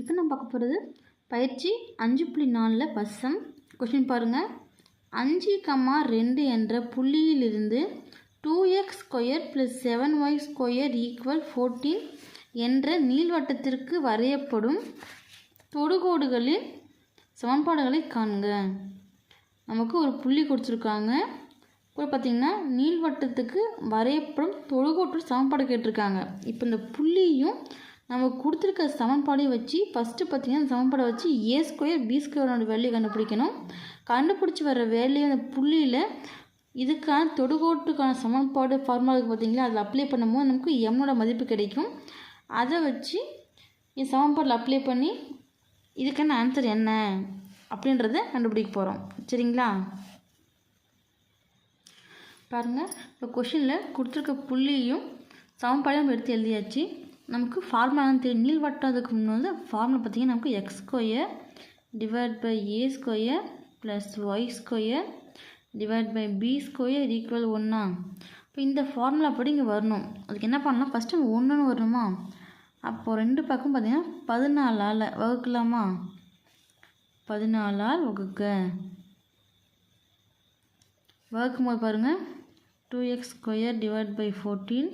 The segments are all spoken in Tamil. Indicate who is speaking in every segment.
Speaker 1: இப்போ நம்ம பார்க்க போகிறது பயிற்சி அஞ்சு புள்ளி நாலில் பசம். கொஷின் பாருங்கள் அஞ்சு கம்மா ரெண்டு என்ற புள்ளியிலிருந்து two X square plus seven Y square equal fourteen என்ற நீள்வட்டத்திற்கு வரையப்படும் தொடுகோடுகளின் சமன்பாடுகளை காண்க. நமக்கு ஒரு புள்ளி கொடுத்துருக்காங்க. கூட பார்த்திங்கன்னா நீள்வட்டத்துக்கு வரையப்படும் தொடுகோட்டு சமன்பாடு கேட்டிருக்காங்க. இப்போ இந்த புள்ளியும் நம்ம கொடுத்துருக்க சமன்பாடையும் வச்சு ஃபஸ்ட்டு பார்த்திங்கன்னா அந்த சமன்பாடை வச்சு ஏ ஸ்கொயர் பி ஸ்கொயரோட வேல்யூ கண்டுபிடிக்கணும். கண்டுபிடிச்சி வர வேலையை அந்த புள்ளியில் இதுக்கான தொடுகோட்டுக்கான சமன்பாடு ஃபார்முலாவுக்கு பார்த்திங்களா அதில் அப்ளை பண்ணும்போது நமக்கு எம்மோட மதிப்பு கிடைக்கும். அதை வச்சு இந்த சமன்பாடில் அப்ளை பண்ணி இதுக்கான ஆன்சர் என்ன அப்படின்றத கண்டுபிடிக்க போகிறோம் சரிங்களா? பாருங்கள் இப்போ கொஷினில் கொடுத்துருக்க புள்ளியும் சமன்பாடையும் எடுத்து எழுதியாச்சு. நமக்கு ஃபார்முலா தெரியும். நீள்வட்டம் அதுக்கு முன்னாடி ஃபார்முலா பார்த்தீங்கன்னா நமக்கு X square divide by A square plus Y square divide by B square equal ஒன்றா இப்போ இந்த ஃபார்முலா படி இங்கே வரணும். அதுக்கு என்ன பண்ணலாம்? ஃபஸ்ட்டு ஒன்றுன்னு வரணுமா? அப்போது ரெண்டு பக்கம் பார்த்தீங்கன்னா பதினாலால் வகுக்கலாமா? பதினாலால் வகுக்க. வகுக்கும் போது பாருங்கள் two X square divide by fourteen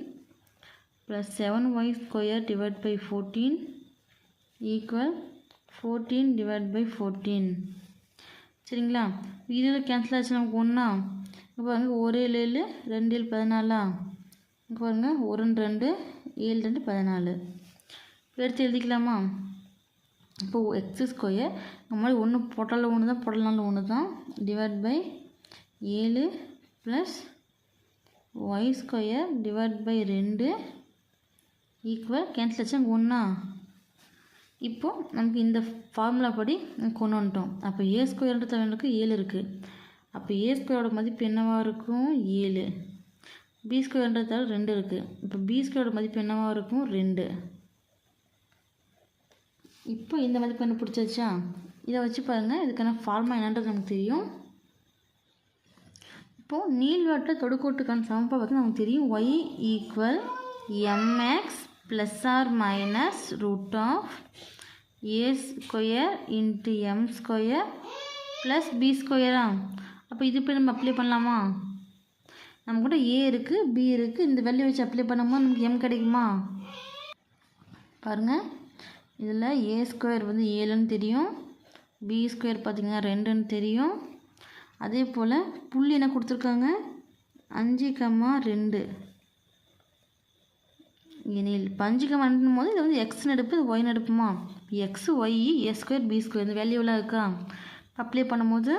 Speaker 1: plus seven Y square divide by fourteen equal fourteen divide by fourteen சரிங்களா? இதில் கேன்சல் ஆச்சு நமக்கு ஒன்றா இங்கே பாருங்கள் ஒரு ஏழு ஏழு ரெண்டு ஏழு பதினாலா? இங்கே பாருங்கள் ஒரு ரெண்டு ஏழு ரெண்டு பதினாலு. எடுத்து எழுதிக்கலாமா? இப்போ எக்ஸ் ஸ்கொயர் இந்த மாதிரி ஒன்று போட்டாலும் ஒன்று தான் போடலாலும் ஒன்று தான் டிவைட் பை ஏழு plus Y square divide by ரெண்டு ஈக்குவல் கேன்சல் அச்சாங்க ஒன்றா இப்போது நமக்கு இந்த ஃபார்முலா படி கொண்டு வந்துட்டோம். அப்போ ஏ ஸ்கொயர்ன்ற தவணுக்கு ஏழு இருக்குது அப்போ ஏ ஸ்கொயரோட மதிப்பு என்னவாக இருக்கும்? ஏழு. பி ஸ்கொயர்ன்றதால ரெண்டு இருக்குது இப்போ பி ஸ்கொயரோட மதிப்பு என்னவாக இருக்கும்? ரெண்டு. இப்போ இந்த மதிப்பு கண்டுபிடிச்சாச்சா? இதை வச்சு பாருங்கள் இதுக்கான ஃபார்மா என்னன்றது நமக்கு தெரியும். இப்போது நீள்வட்ட தொடுக்கோட்டுக்கான சமப்பாக பார்த்து நமக்கு தெரியும். Y equal M X plus or minus root of A square into M square plus B square அப்போ இது போய் நம்ம அப்ளை பண்ணலாமா? நம்ம கூட ஏ இருக்குது பி இருக்குது இந்த வேல்யூ வச்சு அப்ளை பண்ணும்போது நமக்கு எம் கிடைக்குமா? பாருங்கள் இதில் ஏ ஸ்கொயர் வந்து ஏழுன்னு தெரியும். பி ஸ்கொயர் பார்த்திங்கன்னா ரெண்டுன்னு தெரியும். அதே போல் புள்ளி என்ன கொடுத்துருக்காங்க? அஞ்சு கம்மா ரெண்டு. எனில் பஞ்சு கம்மா போது இது வந்து எக்ஸ்னு நடுப்பு இது நடுப்புமா? X Y A square B square இந்த வேல்யூவெலாம் இருக்கா? அப்ளை பண்ணும்போது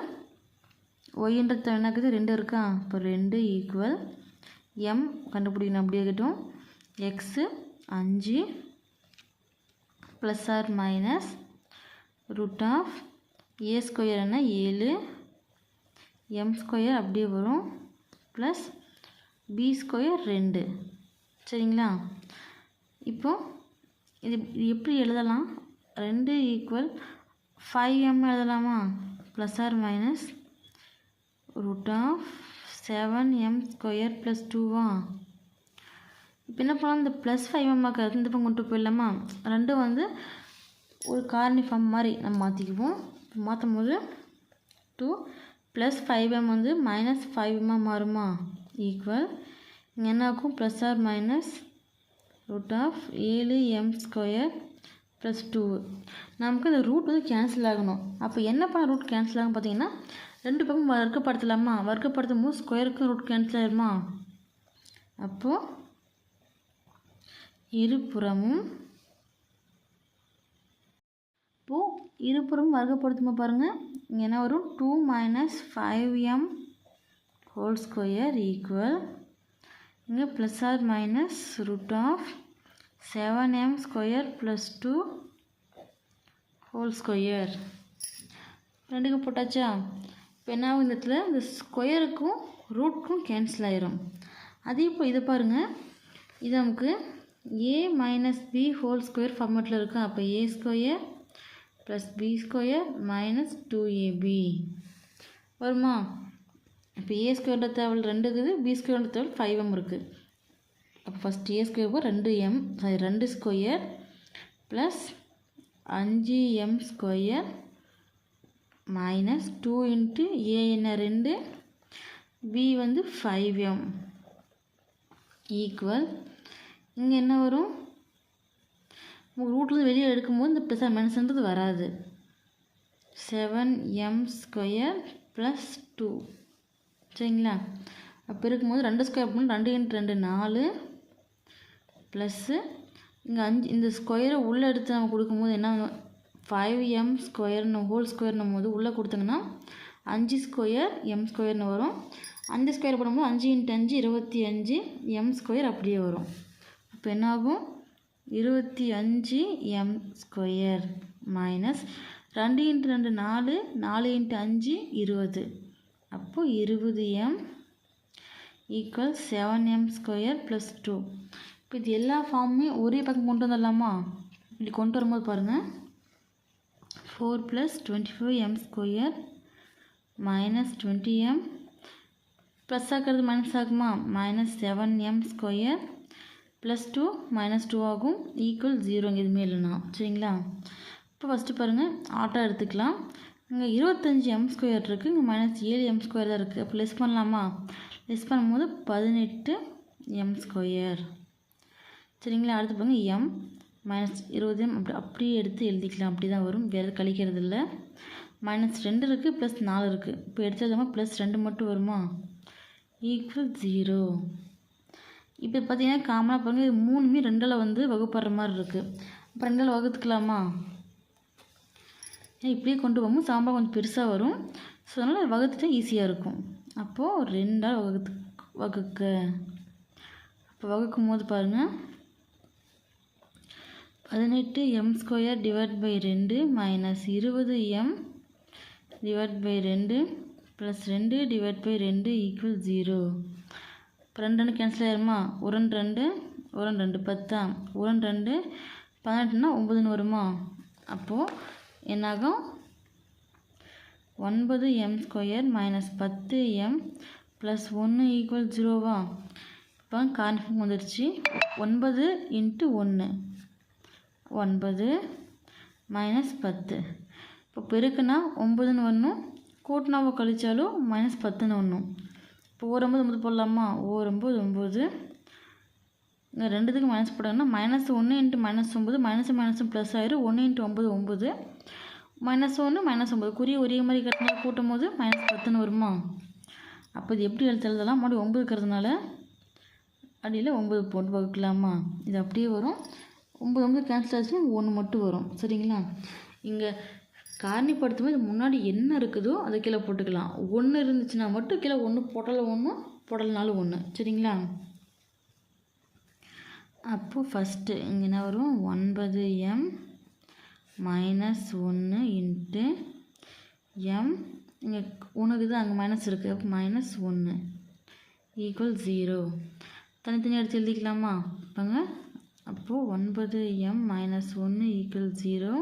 Speaker 1: ஒய்ன்றது என்ன இருக்குது? ரெண்டு இருக்கா? இப்போ ரெண்டு ஈக்குவல் எம் கண்டுபிடிக்கணும் அப்படியே இருக்கட்டும். எக்ஸு அஞ்சு plus or minus root of A square என்ன? ஏழு. எம் ஸ்கொயர் அப்படியே வரும். ப்ளஸ் பி ஸ்கொயர் ரெண்டு. சரிங்களா? இப்போது இது இது எப்படி எழுதலாம்? ரெண்டு ஈக்குவல் ஃபைவ் எம் எழுதலாமா? Plus or minus root of seven M square plus டூவா இப்போ என்ன பண்ணலாம்? இந்த ப்ளஸ் ஃபைவ் எம்மாக்கு இந்த பக்கம் கொண்டு போயிடலாமா? ரெண்டும் வந்து ஒரு காரணி ஃபார்ம் மாதிரி நம்ம மாற்றிக்குவோம் மாற்றும் போது டூ ப்ளஸ் ஃபைவ் எம் வந்து மைனஸ் ஃபைவ் எம்மாக மாறுமா? ஈக்குவல் இங்கே என்ன ஆகும் plus or minus root of ஏழு எம் ஸ்கொயர் ப்ளஸ் டூ நமக்கு அந்த ரூட் வந்து கேன்சல் ஆகணும். அப்போ என்ன பண்ண ரூட் கேன்சல் ஆகும் பார்த்தீங்கன்னா ரெண்டு பக்கம் வர்க்கப்படுத்தலாமா? வர்க்கப்படுத்தும் போது ஸ்கொயருக்கு ரூட் கேன்சல் ஆகிடுமா அப்போது இருபுறமும் இப்போது இருபுறமும் வர்க்கப்படுத்தும் பாருங்கள் இங்கே என்ன வரும்? Two minus five M whole square equal இங்கே plus or minus root of seven M square plus two whole square ரெண்டுக்கும் போட்டாச்சா? இப்போ என்ன ஆகும் இந்த இடத்துல? இந்த ஸ்கொயருக்கும் ரூட்க்கும் கேன்சல் ஆயிரும். அதே இப்போ இதை பாருங்கள் இது நமக்கு A minus B whole square ஃபார்மேட்டில் இருக்கும் அப்போ A square plus B square minus two AB வருமா? இப்போ ஏ தேவல் ரெண்டு இருக்குது பி ஸ்கொயர்ன்ற தேவல் ஃபைவ் எம் இருக்குது அப்போ ஃபஸ்ட் ஏ ஸ்கொயர் ரெண்டு எம் சாரி ரெண்டு ஸ்கொயர் ப்ளஸ் அஞ்சு M square minus two into A என்ன ரெண்டு? பி வந்து ஃபைவ் எம் ஈக்குவல் இங்கே என்ன வரும்? ரூட்லேருந்து வெளியே எடுக்கும்போது இந்த ப்ளஸ் மைனஸ்ன்றது வராது. Seven M square plus two சரிங்களா? அப்போ இருக்கும்போது ரெண்டு ஸ்கொயர் பண்ணால் ரெண்டு இன்ட்டு ரெண்டு நாலு ப்ளஸ்ஸு இங்கே அஞ்சு இந்த ஸ்கொயரை உள்ளே எடுத்து நம்ம கொடுக்கும்போது என்ன ஃபைவ் எம் ஸ்கொயர்னு ஹோல் ஸ்கொயர்னும் போது உள்ளே கொடுத்தோங்கன்னா அஞ்சு ஸ்கொயர் எம் ஸ்கொயர்னு வரும். அஞ்சு ஸ்கொயர் போடும்போது அஞ்சு இன்ட்டு அஞ்சு இருபத்தி அஞ்சு எம் ஸ்கொயர் அப்படியே வரும். அப்போ என்னாகும் இருபத்தி அஞ்சு எம் ஸ்கொயர் மைனஸ் ரெண்டு இன்ட்டு ரெண்டு நாலு நாலு இன்ட்டு அஞ்சு இருபது. அப்போது இருபது M equal seven M square plus two இப்போ இது எல்லா ஃபார்முமே ஒரே பக்கம் கொண்டு வந்துடலாமா? இப்படி கொண்டு வரும்போது பாருங்கள் four plus twenty four M square minus twenty M plus ஆக்கிறது minus ஆகுமா? Minus seven M square plus two minus two ஆகும். ஈக்குவல் ஜீரோங்க எதுவுமே இல்லைனா சரிங்களா? இப்போ ஃபஸ்ட்டு பாருங்கள் ஆட்டோ எடுத்துக்கலாம். இங்கே இருபத்தஞ்சி எம் ஸ்கொயர் இருக்குது இங்கே மைனஸ் ஏழு எம் ஸ்கொயர் தான் இருக்குது அப்போ லெஸ் பண்ணலாமா? லெஸ் பண்ணும்போது பதினெட்டு எம் ஸ்கொயர் சரிங்களா? அடுத்து பாருங்க எம் மைனஸ் இருபது எம் அப்படி அப்படியே எடுத்து எழுதிக்கலாம். அப்படி தான் வரும். வேறு கழிக்கிறது இல்லை மைனஸ் ரெண்டு இருக்குது ப்ளஸ் நாலு இருக்குது இப்போ எடுத்ததுமா ப்ளஸ் ரெண்டு மட்டும் வருமா? ஈக்குவல் ஜீரோ இப்போ பார்த்தீங்கன்னா காமனாக பாருங்கள் இது மூணுமே ரெண்டில் வந்து வகுப்படுற மாதிரி இருக்குது அப்போ ரெண்டில் வகுத்துக்கலாமா? இப்படியே கொண்டு போகும்போது சாம்பார் கொஞ்சம் பெருசாக வரும். ஸோ அதனால் வகுத்துட்டா ஈஸியாக இருக்கும். அப்போது ரெண்டாள் வகுத்து வகுக்க. அப்போ வகுக்கும் போது பாருங்கள் பதினெட்டு எம் ஸ்கொயர் டிவைட் பை ரெண்டு மைனஸ் இருபது எம் டிவைட் பை ரெண்டு ப்ளஸ் ரெண்டு டிவைட் பை ரெண்டு ஈக்குவல் ஜீரோ இப்போ ரெண்டு ரெண்டு கேன்சல் ஆயிருமா? ஒரு ரெண்டு உரன் ஒரு ரெண்டு பத்தா? ஒரு ரெண்டு ரெண்டு பதினெட்டுனா ஒம்பதுன்னு வருமா? அப்போது என்னாகும்? ஒன்பது எம் ஸ்கொயர் மைனஸ் பத்து எம் ப்ளஸ் ஒன்று ஈக்குவல் ஜீரோவா இப்போ கான்ஃபார்ம் வந்துடுச்சு ஒன்பது இன்ட்டு ஒன்று ஒன்பது மைனஸ் பத்து. இப்போ பெருக்குனா ஒம்பதுன்னு வரணும். கூட்டினாவோ கழிச்சாலும் மைனஸ் பத்துன்னு வரணும். இப்போ ஓர் ஒம்பது ஒம்பது போடலாமா? ஓர் ஒம்பது ஒம்பது இங்கே ரெண்டுத்துக்கு மைனஸ் போட்டாங்கன்னா மைனஸ் ஒன்று இன்ட்டு மைனஸ் ஒம்பது மைனஸ் மைனஸும் ப்ளஸ் ஆயிரும். ஒன்று இன்ட்டு ஒம்பது ஒம்பது மைனஸ் ஒன்று மைனஸ் ஒம்பது குறி ஒரே மாதிரி கட்டினா கூட்டும் போது மைனஸ் பத்துன்னு வருமா? அப்போ இது எப்படி எழுத்து எழுதலாம்? மறுபடியும் ஒம்பது இருக்கிறதுனால அடியில் ஒம்பது போட்டு வகுக்கலாமா? இது அப்படியே வரும். ஒம்பது ஒம்பது கேன்சல் ஆச்சுன்னா ஒன்று மட்டும் வரும். சரிங்களா? இங்கே காரணிப்படுத்தும் போது முன்னாடி என்ன இருக்குதோ அதை கீழே போட்டுக்கலாம். ஒன்று இருந்துச்சுன்னா மட்டும் கீழே ஒன்று போடலை ஒன்று போடலைனாலும் ஒன்று சரிங்களா? அப்போது ஃபஸ்ட்டு இங்கே என்ன வரும்? ஒன்பது எம் மைனஸ் ஒன்று இன்ட்டு எம் இங்கே உனக்கு இது அங்கே மைனஸ் இருக்குது அப்போ மைனஸ் ஒன்று ஈக்குவல் ஜீரோ தனித்தனியாக எடுத்து எழுதிக்கலாமா? இப்போங்க அப்போது ஒன்பது எம் மைனஸ் ஒன்று ஈக்குவல் ஜீரோ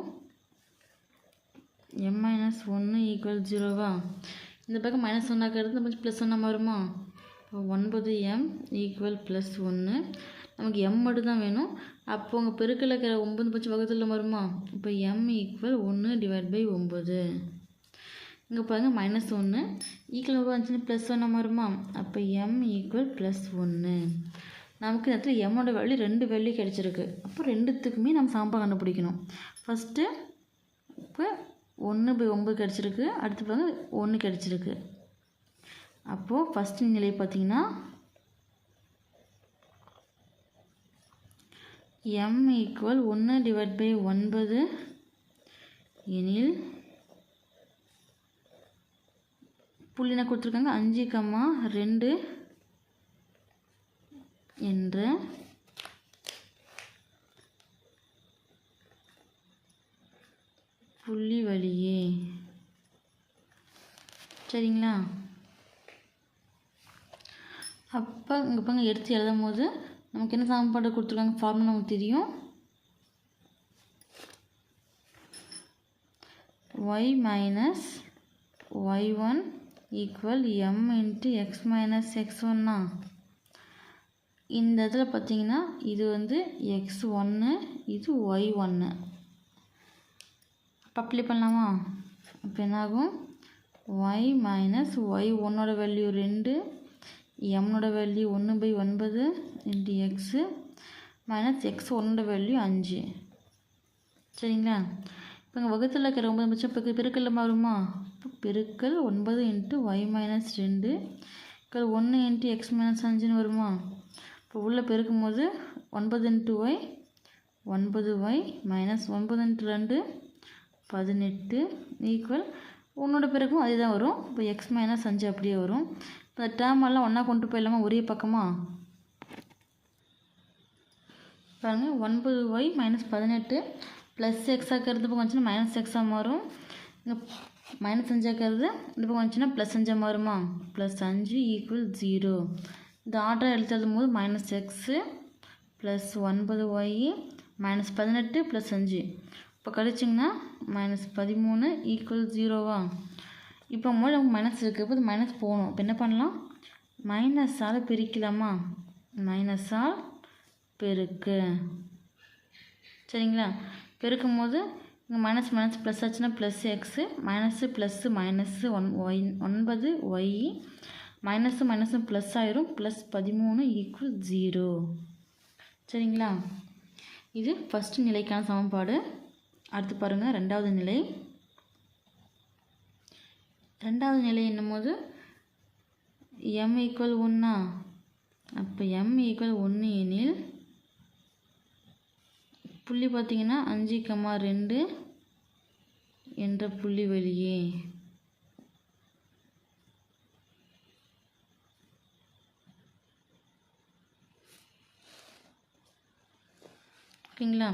Speaker 1: எம் மைனஸ் ஒன்று ஈக்குவல் ஜீரோவா இந்த பக்கம் மைனஸ் ஒன்னாக்கிறது நமக்கு ப்ளஸ் ஒன்றா வருமா இப்போ ஒன்பது எம் ஈக்குவல் ப்ளஸ் ஒன்று நமக்கு எம் மட்டும் தான் வேணும். அப்போ உங்கள் பெருக்கில் இருக்கிற ஒம்பது பட்சம் வகுத்தில் வருமா? இப்போ எம் ஈக்குவல் ஒன்று டிவைட் பை ஒம்பது இங்கே பாருங்கள் மைனஸ் ஒன்று ஈக்குவல் e வந்துச்சுன்னா ப்ளஸ் ஒன்றா வருமா? அப்போ எம் ஈக்குவல் ப்ளஸ் ஒன்று நமக்கு இந்த இடத்துல எம்மோட வேல்யூ ரெண்டு வேல்யூ கிடச்சிருக்கு. அப்போ ரெண்டுத்துக்குமே நம்ம சாம்பா கண்டுபிடிக்கணும். ஃபஸ்ட்டு இப்போ ஒன்று பை ஒம்பது கிடச்சிருக்கு. அடுத்து பாருங்கள் ஒன்று கிடச்சிருக்கு. அப்போது ஃபஸ்ட்டு நிலை பார்த்தீங்கன்னா எம் ஈக்குவல் ஒன்று டிவைட் பை ஒன்பது எனில் புள்ளின கொடுத்துருக்காங்க. அஞ்சு கம்மா ரெண்டு என்ற புள்ளி வழியே. சரிங்களா? அப்போ இங்கே பாருங்க எடுத்து எழுதும் போது நமக்கு என்ன சமன்பாடு கொடுத்துருக்காங்க? ஃபார்முலா நமக்கு தெரியும். Y minus Y one equal M into X minus X ஒன்னா இந்த இதில் பார்த்தீங்கன்னா இது வந்து எக்ஸ் ஒன்று இது ஒய் ஒன்று அப்போ அப்ளை பண்ணலாமா? அப்போ என்னாகும்? ஒய் மைனஸ் ஒய் ஒன்னோட வேல்யூ ரெண்டு எம்னோட வேல்யூ ஒன்று பை ஒன்பது இன்ட்டு எக்ஸு மைனஸ் எக்ஸ் ஒன்னோட வேல்யூ அஞ்சு. சரிங்களா? இப்போ இங்கே வகுத்தில் இருக்கிற ஒன்பது பட்சம் இப்போ பெருக்கல் மாறுமா? இப்போ பெருக்கல் ஒன்பது இன்ட்டு ஒய் மைனஸ் ரெண்டு. இக்கல் ஒன்று இன்ட்டு எக்ஸ் மைனஸ் அஞ்சுன்னு வருமா? இப்போ உள்ளே பெருக்கும் போது ஒன்பது இன்ட்டு ஒய் ஒன்பது ஒய் மைனஸ் ஒன்பது இன்ட்டு ரெண்டு பதினெட்டு ஈக்குவல் உன்னோட பிறகும் அதே தான் வரும். இப்போ எக்ஸ் மைனஸ் அஞ்சு அப்படியே வரும். இப்போ டேர்ம் எல்லாம் ஒன்றா கொண்டு போயிடலாமா? ஒரே பக்கமாக பாருங்கள் ஒன்பது ஒய் மைனஸ் பதினெட்டு ப்ளஸ் எக்ஸாக்கிறது பக்கம் வந்துச்சுன்னா மைனஸ் எக்ஸாக மாறும். இங்கே மைனஸ் அஞ்சாக்கிறது இந்த பக்கம் வந்துச்சுன்னா ப்ளஸ் அஞ்சாக மாறுமா? ப்ளஸ் அஞ்சு ஈக்குவல் ஜீரோ இந்த ஆர்டர் எழுத்தும் போது மைனஸ் எக்ஸு ப்ளஸ் ஒன்பது ஒய் மைனஸ் பதினெட்டு ப்ளஸ் அஞ்சு. இப்போ கழிச்சிங்கன்னா மைனஸ் பதிமூணு ஈக்குவல் ஜீரோவா இப்போ மூலம் நமக்கு மைனஸ் இருக்குது போது மைனஸ் போகணும். இப்போ என்ன பண்ணலாம்? மைனஸால் பிரிக்கலாமா? மைனஸால் பெருக்கு. சரிங்களா? பெருக்கும் போது இங்கே மைனஸ் மைனஸ் ப்ளஸ் ஆச்சுன்னா plus X minus plus minus one Y ஒன்பது ஒய் மைனஸு மைனஸும் ப்ளஸ் ஆயிரும். ப்ளஸ் பதிமூணு ஈக்குவல் ஜீரோ சரிங்களா? இது ஃபஸ்ட்டு நிலைக்கான சமன்பாடு. அடுத்து பாருங்கள் ரெண்டாவது நிலை. ரெண்டாவது நிலை என்னும்போது எம் ஈக்குவல் ஒன்றா அப்போ எம் ஈக்குவல் ஒன்று எனில் புள்ளி பார்த்தீங்கன்னா அஞ்சு கம்மா ரெண்டு என்ற புள்ளி வழியே. ஓகேங்களா?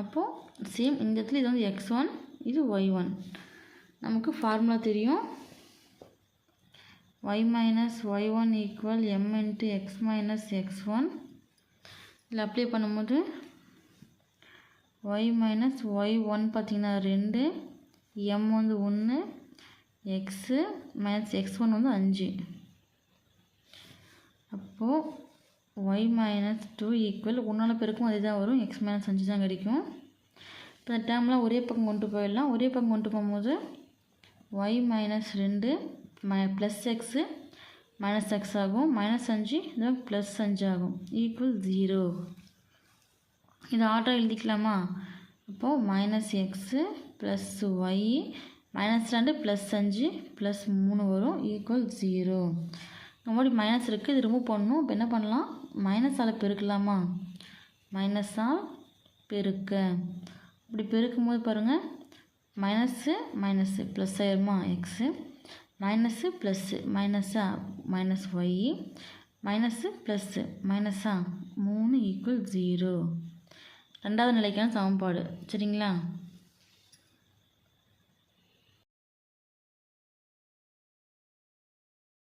Speaker 1: அப்போது சேம் இந்த இடத்துல இது வந்து எக்ஸ் ஒன் இது ஒய் ஒன் நமக்கு ஃபார்முலா தெரியும். Y minus Y one equal M x X minus X one இதில் அப்ளை பண்ணும்போது ஒய் மைனஸ் ஒய் ஒன் பார்த்திங்கன்னா ரெண்டு எம் வந்து ஒன்று எக்ஸு மைனஸ் எக்ஸ் ஒன் வந்து அஞ்சு. அப்போது ஒய் மைனஸ் டூ ஈக்குவல் ஒன்றால் பெருக்கும் அதே தான் வரும் எக்ஸ் மைனஸ் அஞ்சு தான் கிடைக்கும். இப்போ இந்த டேர்ம்லாம் ஒரே பக்கம் கொண்டு போயிடலாம். ஒரே பக்கம் கொண்டு போகும்போது ஒய் மைனஸ் ரெண்டு மை ப்ளஸ் எக்ஸு மைனஸ் எக்ஸ் ஆகும். மைனஸ் அஞ்சு இது ப்ளஸ் அஞ்சு ஆகும். ஈக்குவல் ஜீரோ இதை ஆர்டர் எழுதிக்கலாமா? அப்போது minus X plus Y minus ரெண்டு ப்ளஸ் அஞ்சு ப்ளஸ் மூணு வரும். ஈக்குவல் ஜீரோ மறுபடி மைனஸ் இருக்குது இது ரிமூவ் பண்ணணும். இப்போ என்ன பண்ணலாம்? மைனஸால் பெருக்கலாமா? மைனஸால் பெருக்க. இப்படி பெருக்கும்போது பாருங்கள் மைனஸு மைனஸு ப்ளஸ் ஆயிருமா? எக்ஸு மைனஸு ப்ளஸ்ஸு மைனஸா மைனஸ் ஒய் மைனஸ்ஸு ப்ளஸ்ஸு மைனஸா மூணு ஈக்குவல் ஜீரோ ரெண்டாவது நிலைக்கான சமன்பாடு சரிங்களா?